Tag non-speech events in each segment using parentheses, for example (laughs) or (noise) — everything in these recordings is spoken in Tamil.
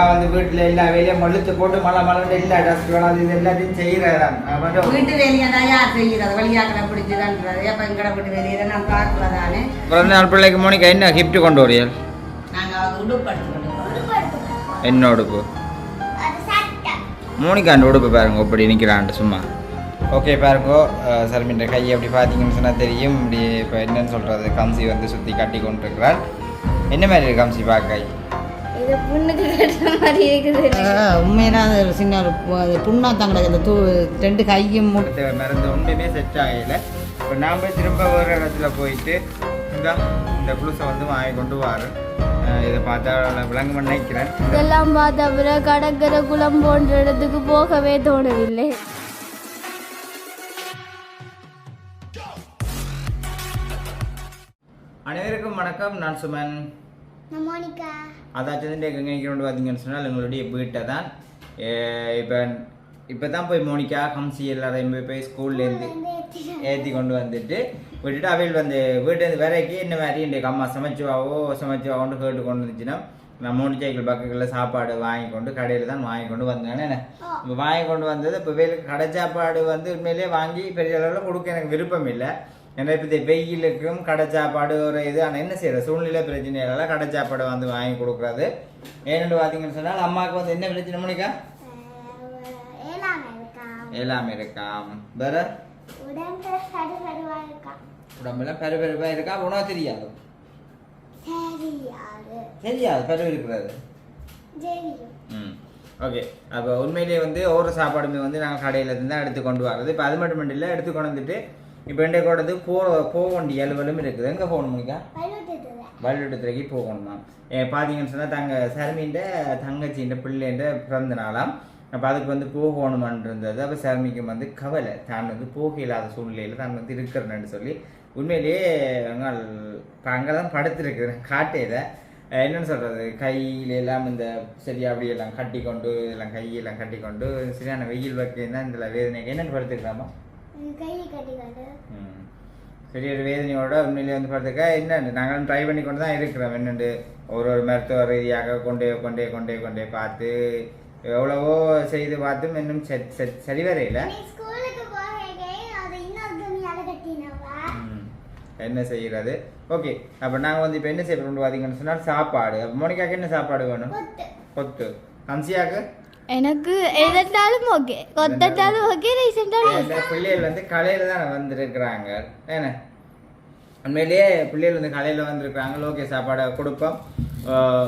வந்து வீட்டுல எல்லா வேலையும் மழுத்து போட்டு மழை மழை எல்லா டஸ்ட் அது இது எல்லாத்தையும் செய்யறான் வீட்டு வேலையை யார் செய்கிறது வழியாக்கிற பிடிச்சதுன்றது அப்போ எங்கட வீட்டு வேலையை? நான் பார்க்கறதானே பிறந்த நாள் பிள்ளைக்கு மோனிகா என்ன கிஃப்ட் கொண்டு அவங்க உடுப்படுத்தி கொண்டு என்ன உடுப்பு? மோனிகா அந்த உடுப்பு பாருங்க இப்படி நிற்கிறான்ட்டு சும்மா. ஓகே பாருங்க சர்மின்ற கையை அப்படி பார்த்தீங்கன்னு சொன்னால் தெரியும். இப்படி இப்போ என்னன்னு சொல்கிறது கம்சி வந்து சுற்றி கட்டி கொண்டிருக்கிறார் என்ன மாதிரி இருக்கு கம்சி பார்க்க கை உண்மையான அது சின்ன அது புண்ணா தங்களுக்கு தூ ரெண்டு கையும் மருந்து ஒன்றுமே செட் ஆகல. இப்போ நாம் போய் திரும்ப ஒரு இடத்துல போயிட்டு இந்த இந்த வந்து வாங்கி கொண்டு வாரு. இதை பார்த்தா விளங்க நினைக்கிறேன். இதெல்லாம் பார்த்த பிறகு கடற்கரை குளம் போன்ற இடத்துக்கு போகவே தோணவில்லை. அனைவருக்கும் வணக்கம். நான் சுமன். வந்து எங்கே கொண்டு பார்த்தீங்கன்னு சொன்னால் எங்களுடைய வீட்டை தான். இப்போ இப்போ தான் போய் மோனிகா கம்சி எல்லாரையும் போய் போய் ஸ்கூல்லேருந்து ஏற்றி கொண்டு வந்துட்டு விட்டுட்டு அவையில் வந்து வீட்டிலேருந்து வேலைக்கு என்ன மாதிரி இன்றைக்கு அம்மா சமைச்சுவாவோ சமைச்சுவாவோன்னு கேட்டு கொண்டு வந்துச்சுன்னா நான் மோனி சைக்கிள் பக்கங்களில் சாப்பாடு வாங்கி கொண்டு கடையில் தான் வாங்கி கொண்டு வந்தேன். இப்போ வாங்கி கொண்டு வந்தது இப்போ வேலுக்கு கடை சாப்பாடு வந்து உண்மையிலேயே வாங்கி பெரிய அளவில் கொடுக்க எனக்கு விருப்பம் இல்லை. ஏன்னா இப்போ இந்த வெயிலுக்கும் கடை சாப்பாடு ஒரு இது. ஆனால் என்ன செய்யற சூழ்நிலை பிரச்சனையால கடை சாப்பாடு வந்து வாங்கி கொடுக்குறது. ஏன்னு பார்த்தீங்கன்னு சொன்னால் அம்மாவுக்கு வந்து என்ன பிரச்சனை மணிக்கா எல்லாமே இருக்காம். வேற? உடம்புல பெருபெருப்பா இருக்கா? உணவு தெரியாது. தெரியாது. பெரு இருக்கிறது. ம். ஓகே. அப்போ உண்மையிலேயே வந்து ஒவ்வொரு சாப்பாடுமே வந்து நாங்கள் கடையில் இருந்து தான் எடுத்து கொண்டு வர்றது. இப்போ அது மட்டும் இல்லை எடுத்து கொண்டு வந்துட்டு இப்போ எண்டே கூடது போ போக வேண்டிய அலுவலும் இருக்குது. எங்கே போகணும் மணிக்கா வள்ளிடத்துறைக்கு போகணுமா பார்த்தீங்கன்னு சொன்னால் தங்க சர்மின்ற தங்கச்சின்ற பிள்ளைன்ற பிறந்த நாளாம். அப்போ அதுக்கு வந்து போகணுமான் இருந்தது அப்போ சர்மிக்கு வந்து கவலை. தான் வந்து போக இல்லாத சூழ்நிலையில் தான் வந்து இருக்கிறேன்னு சொல்லி. உண்மையிலேயே எங்கள் இப்போ அங்கே தான் படுத்திருக்கிறேன் காட்டையில் என்னன்னு சொல்கிறது கையில எல்லாம் இந்த சரியா அப்படி எல்லாம் கட்டி கொண்டு எல்லாம் கையெல்லாம் கட்டி கொண்டு சரியான வெயில் வைக்க தான் இந்த வேதனைக்கு என்னென்னு படுத்துக்கலாமா. சரி ஒரு வேதனையோட உண்மையிலேயே வந்து பார்த்துக்க என்ன நாங்களும் ட்ரை பண்ணி கொண்டு தான் இருக்கிறோம். என்னண்டு ஒரு ஒரு மருத்துவ ரீதியாக கொண்டே கொண்டே கொண்டே கொண்டே பார்த்து எவ்வளவோ செய்து பார்த்தும் இன்னும் சரி- வரையில ம். என்ன செய்கிறது? ஓகே. அப்போ நாங்கள் வந்து இப்போ என்ன செய்ய கொண்டு பார்த்தீங்கன்னு சொன்னால் சாப்பாடு. அப்போ மோனிகாக்கு என்ன சாப்பாடு வேணும்? கொத்து கம்சியாக்கு எனக்கு எதாலும் ஓகே. கொத்தாலும் ஓகே ரீசெண்டாலும் இந்த பிள்ளைகள் வந்து கலையில தான் வந்திருக்கிறாங்க. என்ன? உண்மையிலேயே பிள்ளைகள் வந்து கலையில் வந்திருக்கிறாங்க. ஓகே சாப்பாடை கொடுப்போம்.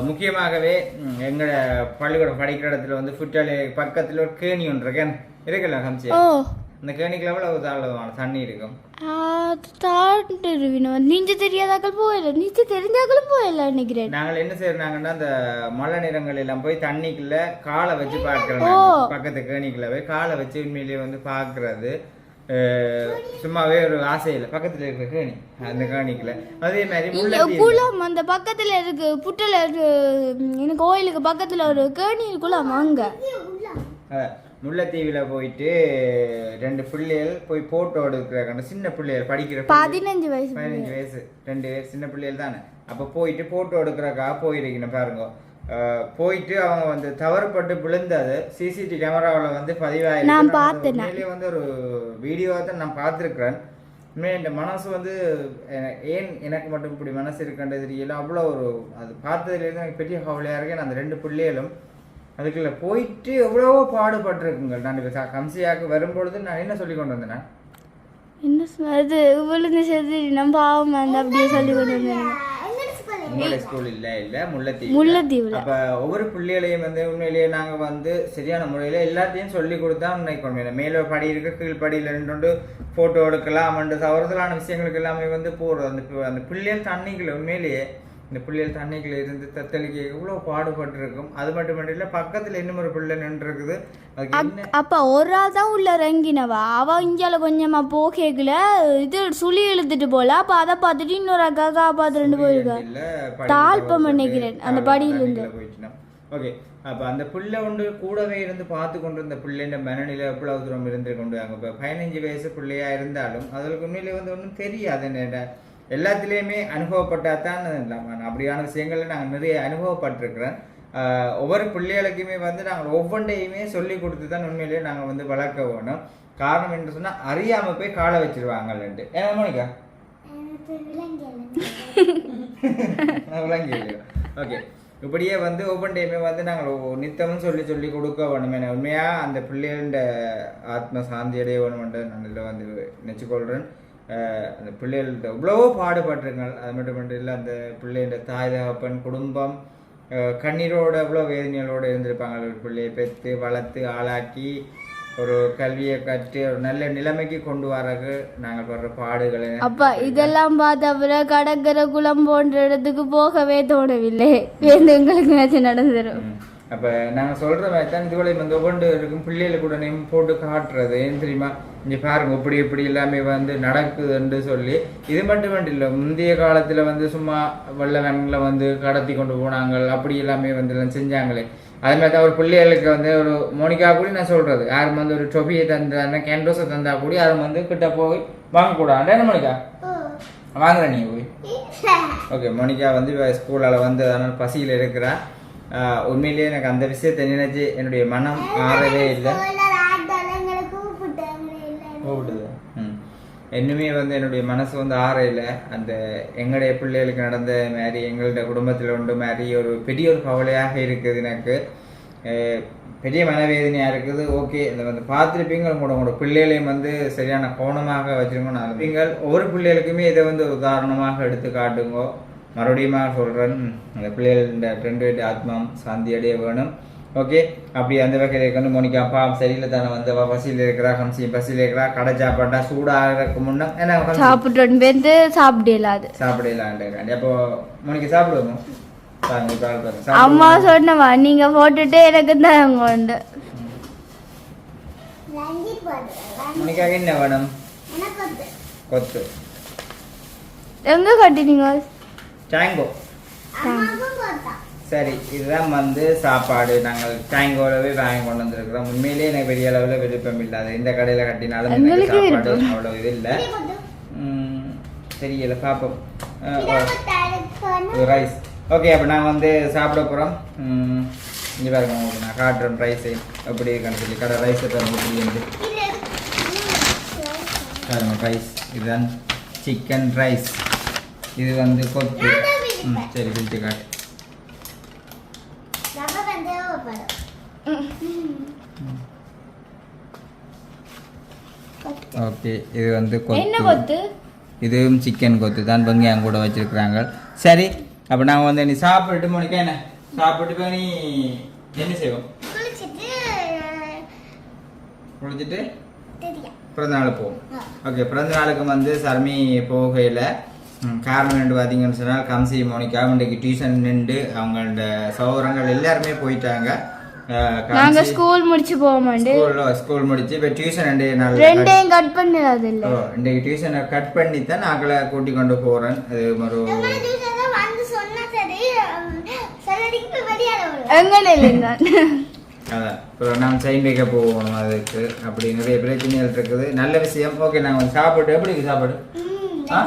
முக்கியமாகவே எங்களோட பள்ளிக்கூடம் படிக்கிற இடத்துல வந்து ஃபுட்டாலே பக்கத்தில் ஒரு கேணி ஒன்று இருக்கேன் இருக்குல்ல கம்சி? அந்த கேணிக்குள்ள எவ்வளவு தாழ்வான தண்ணி இருக்கும். தாண்டிருவினோம் நீஞ்ச தெரியாதாக்கள் போயிடல நீச்ச தெரிஞ்சாக்களும் போயிடல நினைக்கிறேன். நாங்கள் என்ன செய்யறாங்கன்னா அந்த மழை நிறங்கள் எல்லாம் போய் தண்ணிக்குள்ள காலை வச்சு பார்க்கிறோம். பக்கத்து கேணிக்குள்ள போய் காலை வச்சு உண்மையிலேயே வந்து பார்க்கறது. சும்மாவே ஒரு ஆசையில பக்கத்துல இருக்கிற கேணி அந்த கேணிக்குள்ள. அதே மாதிரி. குளம் அந்த பக்கத்துல இருக்கு. புட்டல இருக்கு. எனக்கு கோயிலுக்கு பக்கத்துல ஒரு கேணி குளம் அங்க முல்லைத்தீவுல போயிட்டு ரெண்டு பிள்ளைகள் போய் போட்டோ எடுக்கிறாங்க சின்ன பிள்ளைகள் படிக்கிற. பதினஞ்சு வயசு பதினஞ்சு வயசு ரெண்டு பேர் சின்ன பிள்ளைகள் தானே. அப்போ போயிட்டு போட்டோ எடுக்கிறக்காக போயிருக்கணும் பாருங்க. போயிட்டு அவங்க வந்து தவறுபட்டு விழுந்தது. சிசிடிவி கேமராவில் வந்து பதிவாயிருக்கு. நான் பார்த்தேன். வந்து ஒரு வீடியோவை தான் நான் பார்த்துருக்குறேன். உண்மையாக இந்த மனசு வந்து ஏன் எனக்கு மட்டும் இப்படி மனசு இருக்குன்றது தெரியல. அவ்வளோ ஒரு அது பார்த்ததுலேருந்து எனக்கு பெரிய கவலையாக இருக்கேன் அந்த ரெண்டு பிள்ளைகளும் அதுக்குள்ள போயிட்டு எவ்வளவோ பாடுபட்டிருக்குங்க நான் இப்போ கம்சியாக்கு வரும்பொழுது நான் என்ன சொல்லி கொண்டு வந்தேன் என்ன சொன்ன- அது விழுந்து செது நம்ம பாவம் அந்த அப்படியே சொல்லி கொண்டு வந்தேன். உங்களுடைய ஸ்கூல் இல்ல இல்ல முல்லைத்தீவு முல்லைத்தீவுல. அப்ப ஒவ்வொரு பிள்ளைகளையும் வந்து உண்மையிலேயே நாங்க வந்து சரியான முறையில எல்லாத்தையும் சொல்லி கொடுத்தா நினைக்கணும் மேல படி இருக்கு கீழ் படியில ரெண்டு போட்டோ எடுக்கலாம் அண்டு தவறுதலான விஷயங்களுக்கு எல்லாமே வந்து போறது அந்த அந்த பிள்ளைகள் தண்ணிக்குள்ள உண்மையிலேயே இந்த பிள்ளைகள் தண்ணிக்குள்ள இருந்து தத்தளிக்க எவ்வளவு பாடுபட்டிருக்கும். அது மட்டும் இல்ல பக்கத்துல இன்னும் ஒரு பிள்ளை நின்று இருக்குது அதுக்கு என்ன அப்ப ஒரு ஆள் தான் உள்ள இறங்கினவா? அவ இஞ்சால கொஞ்சமா போகல இது சுழி இழுத்துட்டு போல. அப்ப அதை பார்த்துட்டு இன்னொரு அக்கா காப்பாத்து ரெண்டு போயிருக்கா? தாழ்ப்பம் நினைக்கிறேன், அந்த படியிலிருந்து. ஓகே அப்ப அந்த பிள்ளை ஒன்று கூடவே இருந்து பார்த்து கொண்டு இருந்த பிள்ளைன்ற மனநிலை எவ்வளவு தூரம் இருந்து கொண்டு அங்க இப்ப பதினஞ்சு வயசு பிள்ளையா இருந்தாலும் அதுக்கு உண்மையிலே வந்து ஒன்றும் தெரியாது. என்ன எல்லாத்துலேயுமே அனுபவப்பட்டா தான் அப்படியான விஷயங்கள்ல நாங்கள் நிறைய அனுபவப்பட்டிருக்கிறேன் ஒவ்வொரு பிள்ளைகளுக்குமே வந்து நாங்கள் ஒவ்வொன்றையுமே சொல்லி கொடுத்து தான் உண்மையிலேயே நாங்கள் வந்து வளர்க்க வேணும். காரணம் என்று சொன்னால் அறியாமல் போய் காலை வச்சிருவாங்கன்ட்டு ஏன்னா மோனிகா? விளங்கி ஓகே. இப்படியே வந்து ஒவ்வொன்றையுமே வந்து நாங்கள் நித்தமும் சொல்லி சொல்லி கொடுக்க வேணும். ஏன்னா உண்மையாக அந்த பிள்ளைகள ஆத்ம சாந்தி அடைய வேணுமென்று நான் இதில் வந்து நினச்சிக்கொள்கிறேன் அந்த பிள்ளைகள்கிட்ட எவ்வளவோ பாடுபட்டிருங்க அது மட்டும் இல்லை அந்த பிள்ளைகள தாய் தகப்பன் குடும்பம் கண்ணீரோட எவ்வளோ வேதனைகளோடு இருந்திருப்பாங்க. ஒரு பிள்ளையை பெற்று வளர்த்து ஆளாக்கி ஒரு கல்வியை கற்று ஒரு நல்ல நிலைமைக்கு கொண்டு வரக்கு நாங்கள் படுற பாடுகளை. அப்பா இதெல்லாம் பார்த்த அப்புறம் கடற்கரை குளம் போன்ற இடத்துக்கு போகவே தோணவில்லை. எங்களுக்கு நடந்துடும். அப்ப நாங்க சொல்ற மாதிரி தான் இதுவரை வந்து ஒவ்வொன்று இருக்கும் பிள்ளைகளுக்கு கூட நேம் போட்டு காட்டுறது. ஏன் தெரியுமா? இங்க பாருங்க இப்படி இப்படி எல்லாமே வந்து நடக்குதுன்னு சொல்லி. இது மட்டும் இல்லை முந்தைய காலத்துல வந்து சும்மா வெள்ள வேன்ல வந்து கடத்தி கொண்டு போனாங்க அப்படி எல்லாமே வந்து எல்லாம் செஞ்சாங்களே. அது மாதிரி தான் ஒரு பிள்ளைகளுக்கு வந்து ஒரு மோனிகா கூட நான் சொல்றது. யாரும் வந்து ஒரு டொபியை தந்தாருன்னா கேண்டோஸை தந்தா கூட யாரும் வந்து கிட்ட போய் வாங்கக்கூடாது. என்ன மோனிகா? வாங்குற நீ போய்? ஓகே மோனிகா வந்து ஸ்கூலால் வந்து அதனால் பசியில் இருக்கிறா. உண்மையிலேயே எனக்கு அந்த விஷயத்தை நினைச்சு என்னுடைய மனம் ஆறவே இல்லை. கூப்பிடுது ம். இன்னுமே வந்து என்னுடைய மனசு வந்து ஆறையில் அந்த எங்களுடைய பிள்ளைகளுக்கு நடந்த மாதிரி எங்களுடைய குடும்பத்தில் உண்டு மாதிரி ஒரு பெரிய ஒரு கவலையாக இருக்குது எனக்கு. பெரிய மனவேதனையாக இருக்குது. ஓகே இந்த வந்து பார்த்துருப்பீங்க. உங்களோட உங்களோட பிள்ளைகளையும் வந்து சரியான கோணமாக வச்சிருக்கோம் நான் நீங்கள் ஒவ்வொரு பிள்ளைகளுக்குமே இதை வந்து ஒரு உதாரணமாக எடுத்து காட்டுங்கோ. மறுபடியும் சொல்கிறேன் அந்த பிள்ளைகள் இந்த ரெண்டு வீட்டு ஆத்மம் சாந்தி அடைய வேணும். ஓகே அப்படி அந்த வகையில் இருக்கணும். மோனிகா அப்பா சரியில்லை தானே வந்தவா? பசியில் இருக்கிறா ஹம்சி பசியில் இருக்கிறா? கடை சாப்பாட்டா சூடாகிறதுக்கு முன்னே. என்ன ஹம்சி? சாப்பிட்டு பேருந்து சாப்பிடல அது சாப்பிடலான்ட்டு அப்போ மோனிகா சாப்பிடுவோம். அம்மா. சொன்னவா நீங்க போட்டுட்டு எனக்கு தான் கொண்டு மோனிகாக்கு என்ன வேணும்? கொத்து. எங்க கட்டினீங்க? டேங்கோ சரி இதுதான் வந்து சாப்பாடு. நாங்கள் டேங்கோலவே வாங்கி கொண்டு வந்திருக்கிறோம். உண்மையிலேயே எனக்கு பெரிய அளவில் விருப்பம் இல்லாத இந்த கடையில் கட்டினாலும் சாப்பாடு. அவ்வளோ இது இல்லை. தெரியல பார்ப்போம் ரைஸ் ஓகே அப்போ நான் வந்து சாப்பிட போகிறோம் இங்கே பாருங்க உங்களுக்கு நான் காட்டுறேன் ரைஸு எப்படி இருக்குன்னு சொல்லி கடை ரைஸ் எப்படி பாருங்க ரைஸ் இதுதான் சிக்கன் ரைஸ் இது வந்து கொத்து. ம் சரி பிடிச்சி காட்டு. ஓகே இது வந்து என்ன கொத்து? கொத்து இதுவும் சிக்கன் கொத்து தான் வெங்காயம் கூட வச்சிருக்கிறாங்க. சரி அப்போ நாங்கள் வந்து நீ சாப்பிட்டு மணிக்கா என்ன? சாப்பிட்டு போய் நீ என்ன செய்வோம்? குளிச்சுட்டு பிறந்த நாள் போவோம். ஓகே பிறந்த நாளுக்கு வந்து சர்மி போகையில் காரணம் என்று பார்த்தீங்கன்னு சொன்னால் கம்சி மோனிகா இன்றைக்கு டியூஷன் நின்று அவங்களோட சகோதரங்கள் எல்லாருமே போயிட்டாங்க. நாங்க ஸ்கூல் முடிச்சு போக மாட்டேன் ஸ்கூல்ல ஸ்கூல் முடிச்சு இப்போ டியூஷன் ரெண்டு நாள் ரெண்டையும் கட் பண்ணது இல்ல? ஓ இன்றைக்கு டியூஷனை கட் பண்ணி தான் நாங்களை கூட்டி கொண்டு போகிறேன் அது ஒரு இல்லைங்க அதான் அப்புறம் நான் செயின் வைக்க போகணும் அதுக்கு அப்படி நிறைய பிரச்சனைகள் இருக்குது. நல்ல விஷயம். ஓகே நாங்கள் வந்து சாப்பிட்டு எப்படி சாப்பாடு? ஆ?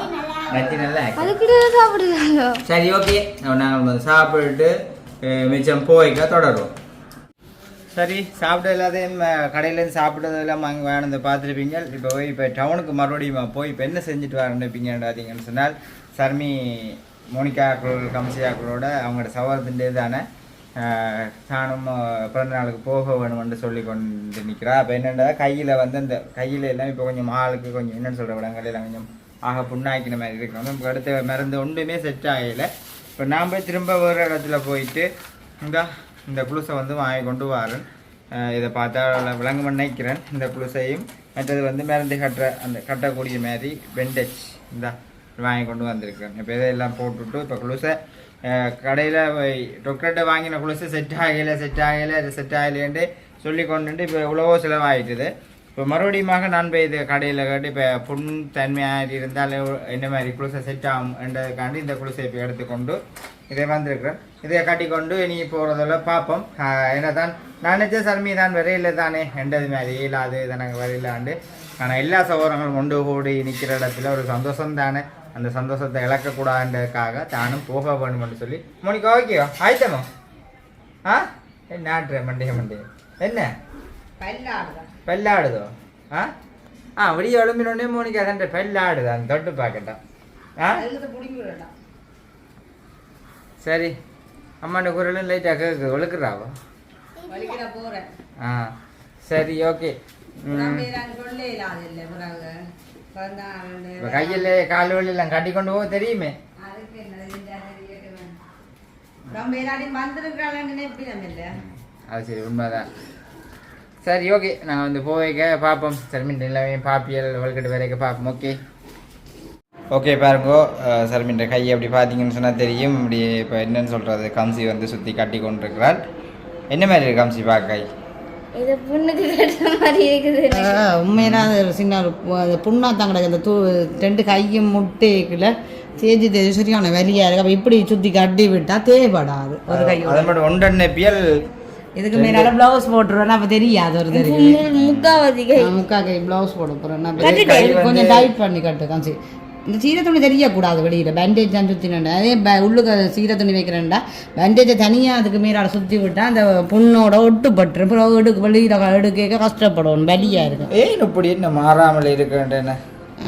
நச்சு நல்லா இருக்கு. அதுக்கிட்ட சாப்பிடுறாங்க சரி ஓகே நாங்கள் சாப்பிட்டு மிச்சம் போய்க்க தொடரும் சரி சாப்பிட்ட எல்லாத்தையும் கடையிலேருந்து சாப்பிட்டது எல்லாம் அங்கே வேணுந்த பார்த்துருப்பீங்க. இப்போ போய் இப்போ டவுனுக்கு மறுபடியும் போய் இப்போ என்ன செஞ்சுட்டு வரணுப்பீங்கன்னு சொன்னால் சர்மி மோனிகாக்கள் கம்சியாக்களோட அவங்களோட சவாலத்திൻ്റെ தானே தானும் பிறந்த நாளுக்கு போக வேணும்னு சொல்லி கொண்டு நிற்கிறா அப்போ என்னென்னா கையில் வந்து அந்த கையில் எல்லாம் இப்போ கொஞ்சம் ஆளுக்கு கொஞ்சம் என்னன்னு சொல்கிற விடங்கள் எல்லாம் கொஞ்சம் ஆக புண்ணாக்கின மாதிரி இருக்கணும் நமக்கு அடுத்த மருந்து ஒன்றுமே செட் ஆகலை. இப்போ நான் போய் திரும்ப வேறு இடத்துல போயிட்டு இந்த இந்த குளுசை வந்து வாங்கி கொண்டு வரேன். இதை பார்த்தா விளங்க நினைக்கிறேன். இந்த குளுசையும் மற்றது வந்து மருந்து கட்டுற அந்த கட்டக்கூடிய மாதிரி பெண்டச் இந்த வாங்கி கொண்டு வந்திருக்கேன் இப்போ இதெல்லாம் போட்டுவிட்டு இப்போ குளுசை கடையில் டாக்டர்கிட்ட வாங்கின குளுசை செட் ஆகலை செட் ஆகலை அது செட் ஆகலைன்ட்டு சொல்லி கொண்டுட்டு இப்போ எவ்வளவோ செலவாகிட்டுது இப்போ மறுபடியுமாக நான் போய் இது கடையில் கேட்டு இப்போ புண் தன்மையாக இருந்தால் என்ன மாதிரி குளுசை செட் ஆகும் என்றதுக்காண்டி இந்த குளிசை இப்போ எடுத்துக்கொண்டு இதை வந்திருக்கிறேன். இதை கட்டிக்கொண்டு இனி போகிறதில் பார்ப்போம். என்ன தான் நான் நினச்ச சர்மி தான் வரையில தானே என்றது மாதிரி இயலாது இதை நாங்கள் வரையிலாண்டு ஆனால் எல்லா சகோதரங்களும் கொண்டு கூடி நிற்கிற இடத்துல ஒரு சந்தோஷம் தானே. அந்த சந்தோஷத்தை இழக்கக்கூடாதுன்றதுக்காக தானும் போக வேணும்னு சொல்லி. மோனிகா ஓகேயோ ஆயிட்டமோ? ஆ? என்ன ஆட்டுற? மண்டைய மண்டைய? என்ன? பெல்லாடுதோ ஆ ஆ விடிய எழும்பினோடனே மோனிகா தண்டை பெல்லாடுது அந்த தொட்டு பார்க்கட்டும் ஆ சரி அம்மாண்ட குரலும் லைட்டாக கேட்குது ஒழுக்குறாவோ ஆ சரி ஓகே கையில் கால் வழியெல்லாம் கட்டி கொண்டு போக தெரியுமே அது சரி உண்மைதான் சரி ஓகே நாங்கள் வந்து போய்க்க பார்ப்போம். சர்மின் எல்லாமே பாப்பியல் வல்கட்டு வரைக்க பார்ப்போம். ஓகே ஓகே பாருங்கோ. சர்மின்ற கை அப்படி பார்த்தீங்கன்னு சொன்னால் தெரியும். இப்படி இப்போ என்னன்னு சொல்கிறது கம்சி வந்து சுற்றி கட்டி கொண்டிருக்கிறாள் என்ன மாதிரி இருக்கு கம்சி பார்க்க கை? இது புண்ணுக்கு கட்டுற மாதிரி இருக்குது. ஒரு சின்ன ஒரு பு- அது புண்ணாத்தான் கிடக்கு. அந்த தூ ரெண்டு கையும் முட்டைக்குள்ள தேஜி தேஜி சரியான வெளியா இருக்கு. அப்போ இப்படி சுற்றி கட்டி விட்டா தேவைப்படாது. ஒரு மட்டும் ஒன்றெண்ணெய் பியல் இதுக்கு மேலால பிளவுஸ் போட்டுருவேன் அப்போ தெரியாது ஒரு தெரியும். முக்காவாசி கை. முக்கா கை பிளவுஸ் போட போறேன். கொஞ்சம் டைட் பண்ணி கட்டு காமிச்சு இந்த சீர துணி தெரியக்கூடாது வெளியில. பேண்டேஜ் தான் சுற்றினேன் அதே உள்ளுக்கு சீர துணி வைக்கிறேன்டா. பேண்டேஜை தனியாக அதுக்கு மேலால சுற்றி விட்டா அந்த புண்ணோட ஒட்டு பட்டுரும் அப்புறம் எடுக்க வெளியில எடுக்க கஷ்டப்படணும் வலியா இருக்கும். ஏன் இப்படி என்ன மாறாமல் இருக்குன்றேன்னு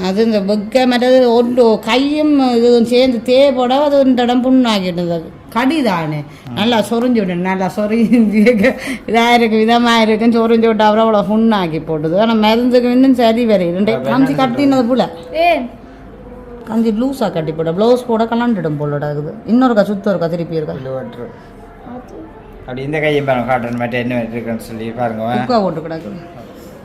அது இந்த வெக்க மற்றது ஒன்று கையும் இதுவும் சேர்ந்து தேவைப்பட அது இந்த இடம் புண்ணாக்கிட்டு கடிதானே. நல்லா சொரிஞ்சு விட்டு நல்லா சொரிஞ்சு இதாக இருக்கு விதமாக இருக்குன்னு சொரிஞ்சு விட்டு அப்புறம் அவ்வளோ புண்ணாக்கி போட்டுது. ஆனால் மருந்துக்கு இன்னும் சரி வரை ரெண்டு காமிச்சு கட்டினது போல. கஞ்சி லூஸாக கட்டி போட. ப்ளவுஸ் போட கலாண்டிடும் போல இருக்குது. இன்னொருக்கா சுத்தம் இருக்கா திருப்பி இருக்கா? அப்படி இந்த கையும் பாருங்க காட்டன் மட்டும் என்ன இருக்குன்னு சொல்லி பாருங்க போட்டு கிடக்குது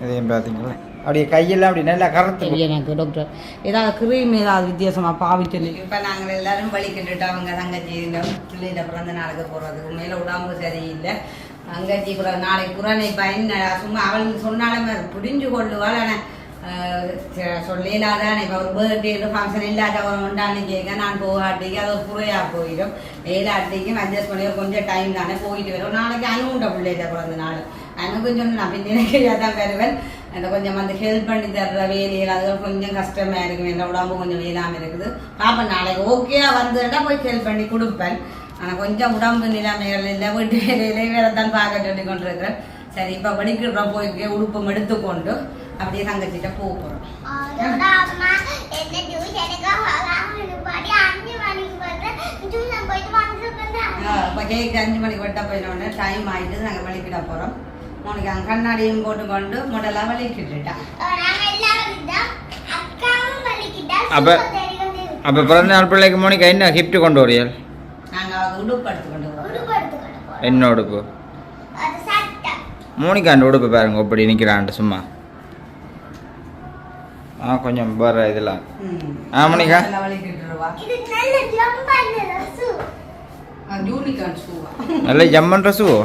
இதையும் பார்த்தீங்களா அப்படியே கையெல்லாம் அப்படி நல்லா கருத்து எனக்கு டாக்டர் ஏதாவது கிரீம் ஏதாவது வித்தியாசமாக பாவிச்சு இப்போ நாங்கள் எல்லாரும் வலிக்கிட்டு அவங்க தங்கச்சி இந்த பிள்ளைகிட்ட பிறந்த நாளுக்கு போகிறதுக்கு மேலே உடம்பு சரியில்லை. தங்கச்சி கூட நாளைக்கு குரானை பயன் சும்மா அவள் சொன்னாலுமே புரிஞ்சு கொள்ளுவாள். ஆனால் சொல்லலாதான் இப்போ ஒரு பர்த்டே ஃபங்க்ஷன் இல்லாதவன் உண்டான்னு கேட்க நான் போகாட்டிக்கு அது ஒரு குறையாக போயிடும். வேலாட்டிக்கும் அட்ஜஸ்ட் பண்ணி கொஞ்சம் டைம் தானே போயிட்டு வரும். நாளைக்கு அனுண்ட பிள்ளைகிட்ட பிறந்த நாள். அனுக்கும் சொன்ன நான் பின்ன எனக்கு தான் வருவேன். அந்த கொஞ்சம் வந்து ஹெல்ப் பண்ணி தர்ற வேலைகள் அது கொஞ்சம் கஷ்டமா இருக்கும். என் உடம்பு கொஞ்சம் வேலாமல் இருக்குது. பாப்பேன் நாளைக்கு ஓகேயா வந்துட்டா போய் ஹெல்ப் பண்ணி கொடுப்பேன். ஆனால் கொஞ்சம் உடம்பு நிலைமைகள் இல்லை வீட்டு வேலையிலே வேலை தான் பார்க்க சொல்லி கொண்டிருக்கிறேன். சரி இப்போ படிக்கிறோம் போய் உடுப்பம் எடுத்துக்கொண்டு அப்படியே தங்கச்சிட்ட போக போகிறோம் இப்போ கேக்கு அஞ்சு மணிக்கு வெட்ட போயினோடனே டைம் ஆயிட்டு நாங்கள் வலிக்கிட போகிறோம் உனக்கு அங்கே கண்ணாடியும் போட்டுக்கொண்டு முதல்ல வலிக்கிட்டுட்டா அப்ப- அப்போ பிறந்த நாள் பிள்ளைக்கு மோனிகா என்ன gift கொண்டு வரியல் நாங்கள் உடுப்பு எடுத்துக்கொண்டு என்ன உடுப்பு? மோனிகாண்ட உடுப்பு பாருங்க இப்படி நிற்கிறான்ட்டு சும்மா. ஆ கொஞ்சம் வேற இதெல்லாம். ஆ, மோனிகா. நல்லா வலிக்கிட்டுருவா.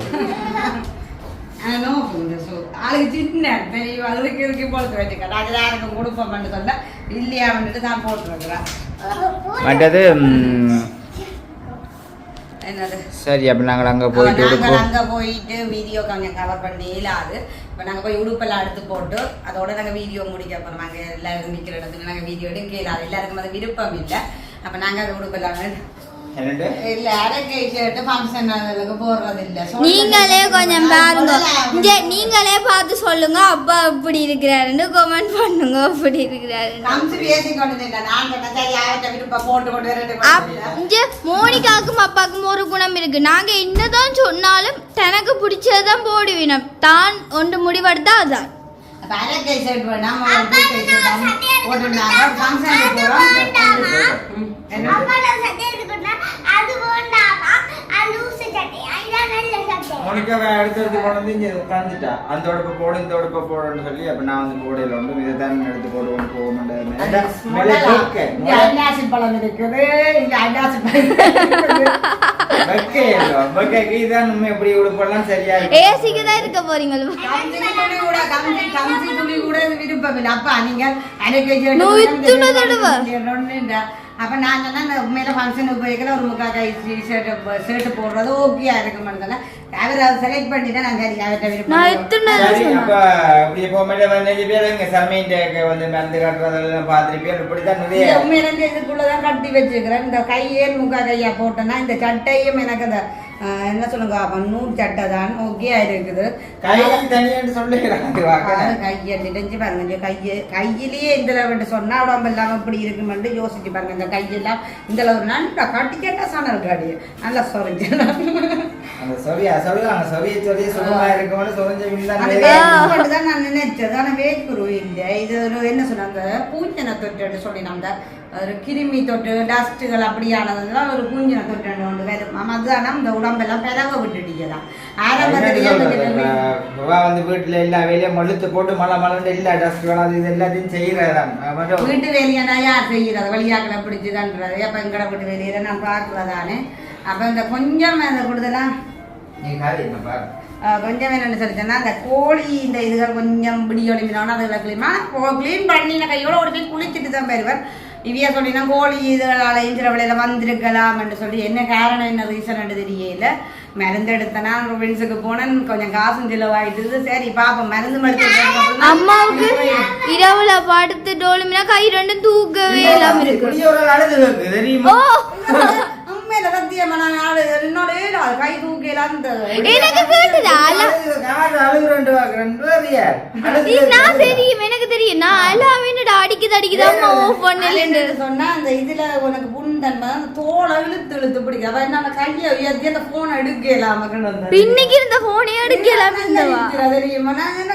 இது ஆளுக்கு சின்ன பெரிய அதுக்கு இதுக்கு போட்டு வச்சுக்க. அது யாருக்கும் கொடுப்போம் பண்ணி சொல்ல இல்லையா வந்துட்டு தான் போட்டுருக்குறேன் மற்றது என்னது? சரி அப்போ நாங்கள் அங்கே போயிட்டு நாங்கள் அங்கே போயிட்டு வீடியோ கொஞ்சம் கவர் பண்ணி இல்லாது இப்போ நாங்கள் போய் உடுப்பெல்லாம் எடுத்து போட்டு அதோட நாங்கள் வீடியோ முடிக்க போகிறோம் நாங்கள் எல்லாரும் நிற்கிற இடத்துல நாங்கள் வீடியோ எடுக்க இல்லாது. எல்லாருக்கும் அது விருப்பம் இல்லை. அப்போ நாங்கள் உடுப்பெல்லாம் நீங்களே கொஞ்சம் பாருங்க இங்க நீங்களே பார்த்து சொல்லுங்க அப்பா இப்படி இருக்கிறாருன்னு கமெண்ட் பண்ணுங்க அப்படி வரட்டு இங்க மோனிகாவுக்கும் அப்பாவுக்கும் ஒரு குணம் இருக்கு நாங்க என்னதான் சொன்னாலும் தனக்கு பிடிச்சதான் போடுவினோம் தான் ஒன்று முடிவெடுத்தா அதான் அப்ப அரைக்கை ஷர்ட் வேணாம் ஒரு ஃபங்க்ஷனுக்கு எடுத்து கொண்டு வந்து இங்கே உட்காந்துட்டா அந்த உடுப்பை போடு இந்த உடுப்பை போடுன்னு சொல்லி அப்போ நான் வந்து போடையில் உண்டு இதை தான். எடுத்து போடுவோம் போக மாட்டேன் பழம் இருக்குது. இங்க அன்னாசி பழம். (laughs) இருக்குது. இதான் நம்ம எப்படி உடுப்பெல்லாம் சரியா இருக்கு ஏசிக்கு தான் இருக்க போறீங்க கம்சி துணி கூட கம்சி கம்சி துணி கூட இது விருப்பம் இல்லை. அப்பா நீங்க. ஒண்ணுண்டா அப்ப நான் சொன்னா இந்த உண்மையில ஃபங்க்ஷன் உபயோகிக்கல. ஒரு முக்கா கை ஷர்ட் ஷர்ட் போடுறது ஓகேயா இருக்குமான்னு சொன்னா அவர் அதை செலக்ட் பண்ணிட்டு நான் சரி அவர்கிட்ட விருப்பம் அப்ப இப்படி போக மாட்டேன் பதினஞ்சு பேர் இங்க சமையல் வந்து மருந்து காட்டுறதெல்லாம் பார்த்துருப்பேன் இப்படித்தான் நிறைய இந்த உண்மையில இந்த இதுக்குள்ளதான் கட்டி வச்சிருக்கிறேன். இந்த கையே முக்கா கையா போட்டேன்னா இந்த சட்டையும் எனக்கு அந்த என்ன சொல்லுங்க அப்போ நூல் சட்டை தான் ஓகே இருக்குது? கையை நினைஞ்சு பாருங்க இந்த கையை. கையிலேயே இந்த அளவுட்டு சொன்னா உடம்பு இல்லாம இப்படி இருக்குமென்று யோசிச்சு பாருங்க இந்த கையெல்லாம் இந்த அளவு. நல்லா கட்டிக்கட்டா சணல் காடி நல்லா சொரிஞ்சு. அந்த சொரியா சொல்லுவாங்க சொரிய சொரிய சுகமா இருக்கும்னு அந்த வேட்புரு தான் நான் நினைச்சது ஆனா வேட்புரு இல்லை இது ஒரு என்ன சொன்னாங்க? பூஞ்சனை தொட்டு சொல்லி நம்ம ஒரு கிருமி தொட்டு டஸ்ட்டுகள் அப்படியானதுலாம் ஒரு பூஞ்சனை தொட்டு ஒன்று வேறு அதுதான் இந்த உடம்பெல்லாம் பிறக கொஞ்சம் இவ வந்து வீட்டுல எல்லா வேலையும் மழுத்து போட்டு மழை மலண்டு எல்லா டஸ்ட் அது இது எல்லாத்தையும் செய்யறதான் வீட்டு வேலையானா யார் செய்யறது? வழியாக்களை பிடிச்சுதான்றது அப்ப எங்கட வீட்டு வேலையில நான் பார்க்கறதானே? அப்ப இந்த கொஞ்சம் பாரு. அஹ், கொஞ்சம் என்னன்னு சொல்லிச்சேன்னா அந்த கோழி இந்த இதுகள் கொஞ்சம் பிடி ஒளிமினோன்னு அதுகளை கிளீமா க்ளீன் பண்ணின கையோட ஒரு போய் குளிச்சுட்டு தான் பெறுவர் இவையா சொல்லினா கோழி இதுகளால் இஞ்சிர விலையில வந்திருக்கலாம் என்று சொல்லி என்ன காரணம் என்ன ரீசன் தெரியல. மருந்து எடுத்தனா ஃப்ரெண்ட்ஸுக்கு போனேன் கொஞ்சம் காசும் செலவாயிட்டுது சரி பாப்போம் மருந்து மருந்து அம்மாவுக்கு இரவுல படுத்து டோலுமினா கை ரெண்டும் தூக்கவே இல்லாம இருக்கு, தெரியுமா? (laughs) உண்மையில சத்தியமா நான் ஆளு என்னோட ஆள் கை தூக்கலாம் எனக்கு கேட்டுதா? இது நான் தெரியும் எனக்கு தெரியும். நான் அடிக்குது அடிக்குது. அம்மா ஓஃப் பண்ணலன்னு சொன்னா அந்த இதுல உனக்கு அந்த தோலை இழுத்து இழுத்து பிடிக்கும். அவ என்ன கையை உயர்த்தி அந்த போனை எடுக்கலாம பின்னைக்கு இருந்த போனே இருந்தவா? தெரியுமா? நான் என்ன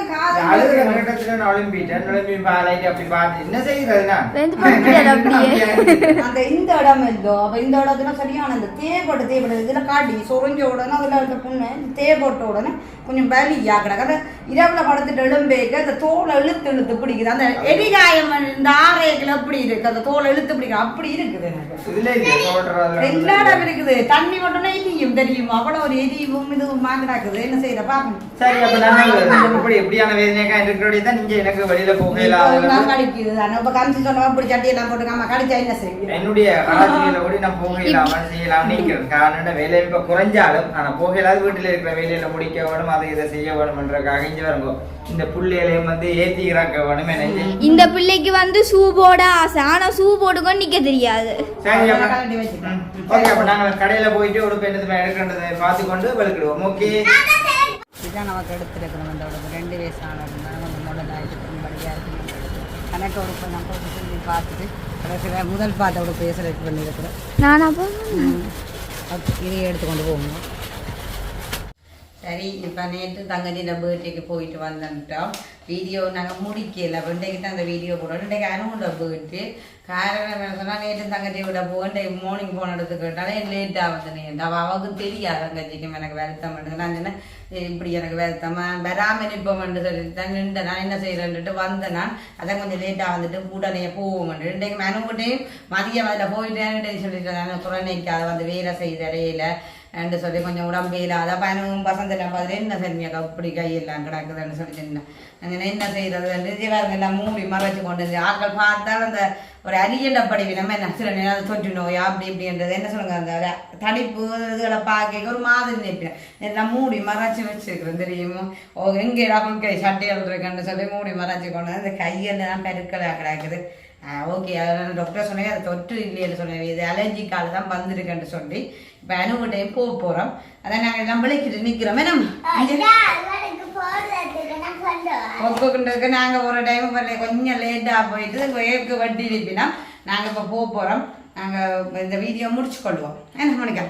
(laughs) அந்த இந்த இடம் இருந்தோ அப்ப இந்த இடத்துல சரியான அந்த தேப்பட்டு தேப்பட்டு இதுல காட்டி சொரிஞ்ச உடனே அதுல இருக்க புண்ணு தேப்பட்ட உடனே கொஞ்சம் வலியா கிடக்கு. அந்த இரவுல படுத்துட்டு எழும்பேக்கு அந்த தோலை இழுத்து இழுத்து பிடிக்குது. அந்த எரிகாயம் இந்த எப்படி இருக்கு. அந்த தோலை இழுத்து பிடிக்கும் அப்படி இருக்குது எனக்கு. எல்லா இடம் இருக்குது? தண்ணி மட்டும் எரியும் தெரியுமா? அவ்வளவு ஒரு எரியும் இதுவும் கிடக்குது. என்ன செய்யற? பாப்போம் சரி அப்ப நான் இப்படி எப்படியான வேதனையா இருக்கிறோடைய தான் நீங்க எனக்கு வெளியில போகலாம் நான் கடிக்குது. தானே இப்ப கமிச்சு சொன்னா இப்படி சட்டியெல்லாம் போட்டுக்காம கடிச்சா என்ன செய்யும் என்னுடைய கலாச்சாரியில கூட நான் போகலாம் செய்யலாம் நீக்கிறேன். காரணம் வேலை இப்ப குறைஞ்சாலும் ஆனா போகலாது வீட்டுல இருக்கிற வேலையில முடிக்க வேணும் அதை இதை செய்ய வேணும்ன்றக்காக இங்க வருங்க. இந்த புள்ளைகளையும் வந்து ஏத்தி இறக்க வேணும் இந்த பிள்ளைக்கு வந்து ஷூ போட ஆசை? ஆனா ஷூ போட்டுக்கொண்டு நிக்க தெரியாது. சரி ஓகே அப்ப நாங்க கடையில போயிட்டு ஒரு பெண்ணு எடுக்கிறதை பார்த்து கொண்டு வெளுக்கிடுவோம். ஓகே. இதுதான் நமக்கு எடுத்துருக்கணும் இந்த உடம்பு ரெண்டு வயசானது முடலாயிட்டு படியாக இருக்கு. கணக்கு உடுப்பு நான் போட்டு சொல்லி பார்த்துட்டு கடைசியில் முதல் பார்த்த உடுப்பு செலக்ட் பண்ணியிருக்கிறேன். நான் அப்போ இதையே எடுத்துக்கொண்டு போகணும். சரி இப்போ நேற்று தங்கச்சியோட பேர்த்டேக்கு போயிட்டு வந்துட்டோம் வீடியோ நாங்கள் முடிக்கல. இன்றைக்கு தான் அந்த வீடியோ போடுறோம் இன்றைக்கு அனுவோட பர்த்டே காரணம் என்ன சொன்னால் நேற்று தங்கச்சி விட போகேன் மார்னிங் போன இடத்துக்கு விட்டாலே லேட்டாக வந்து நேற்று அவள் அவளுக்கு தெரியாது தங்கச்சிக்கும் எனக்கு வருத்தம் பண்ணுது நான் சொன்னேன் இப்படி எனக்கு வருத்தமாக வராமல் நிற்போம்னு சொல்லி தான் நின்று நான் என்ன செய்கிறேன்ட்டு வந்தேன் நான். அதான் கொஞ்சம் லேட்டாக வந்துட்டு உடனே போவோம் இன்றைக்கு மனுக்கிட்டையும் மதியம் அதில் போயிட்டேன்னு சொல்லிட்டு நான் குழந்தைக்கு அதை வந்து வேலை செய்த இடையில என்று சொல்லி கொஞ்சம் உடம்பையில் அதை பசங்க எல்லாம் பார்த்துட்டு என்ன சரிமையாக இப்படி கையெல்லாம் கிடக்குதுன்னு சொல்லி சொன்னேன் அங்கே என்ன செய்யறது ஜீவாங்க எல்லாம் மூடி மறைச்சு கொண்டு வந்து ஆட்கள் பார்த்தாலும் அந்த ஒரு அரியண்ட படிவி நம்ம என்ன சில நேரம் தொற்று நோயா அப்படி இப்படின்றது என்ன சொல்லுங்க அந்த தடிப்பு இதுகளை பார்க்க ஒரு மாதிரி நினைப்பேன் எல்லாம் மூடி மறைச்சு வச்சிருக்கிறேன் தெரியுமோ ஓ எங்கே கை சட்டையில் இருக்குன்னு சொல்லி மூடி மறைச்சு கொண்டு அந்த கையெல்லாம் பெருக்கலாக கிடக்குது ஓகே. டாக்டர் சொன்னேன். அது தொற்று இல்லைன்னு சொன்னேன். இது அலர்ஜிக்கால தான் வந்திருக்குன்னு சொல்லி. இப்போ அனுகிட்டையும் போக போகிறோம் அதான் நாங்கள் எல்லாம் விளக்கிட்டு நிற்கிறோம் சொல்லுவேன் ஒப்புக்கின்றதுக்கு நாங்கள் ஒரு டைம் கொஞ்சம் லேட்டாக போயிட்டு வேர்க்கு வட்டி இருப்பினா நாங்கள் இப்போ போக போகிறோம் நாங்கள் இந்த வீடியோ முடிச்சு கொள்வோம் என்ன மணிக்கா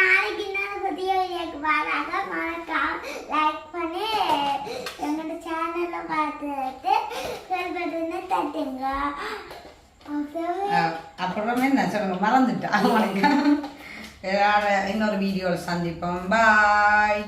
நாளைக்கு புதிய வீடியோக்கு வராங்க. மறக்காம லைக் பண்ணி எங்களோட சேனல்ல பார்த்துட்டு பெல் பட்டனை தட்டுங்க. அப்புறம் அஹ் சொல்லுங்க மறந்துட்டா வேற இன்னொரு வீடியோவில் சந்திப்போம். பாய்